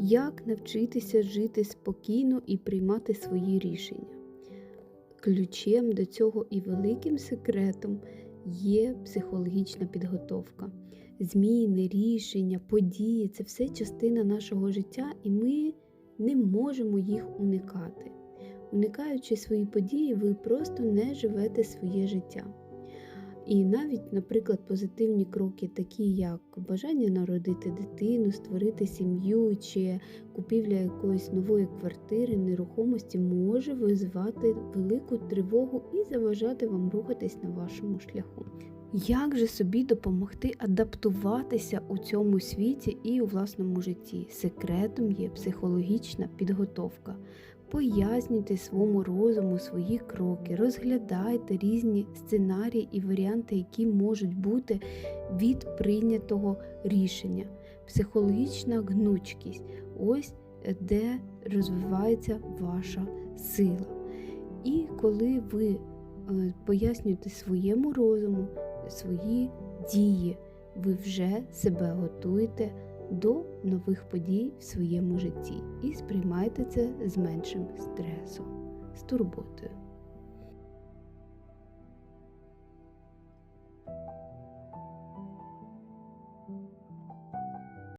Як навчитися жити спокійно і приймати свої рішення? Ключем до цього і великим секретом є психологічна підготовка. Зміни, рішення, події це все частина нашого життя, і ми не можемо їх уникати. Уникаючи свої події, ви просто не живете своє життя. І навіть, наприклад, позитивні кроки, такі як бажання народити дитину, створити сім'ю чи купівля якоїсь нової квартири, нерухомості, може визивати велику тривогу і заважати вам рухатись на вашому шляху. Як же собі допомогти адаптуватися у цьому світі і у власному житті? Секретом є психологічна підготовка. Пояснюйте своєму розуму свої кроки, розглядайте різні сценарії і варіанти, які можуть бути від прийнятого рішення. Психологічна гнучкість ось де розвивається ваша сила. І коли ви е, пояснюєте своєму розуму свої дії, ви вже себе готуєте до нових подій в своєму житті і сприймайте це з меншим стресом, з турботою.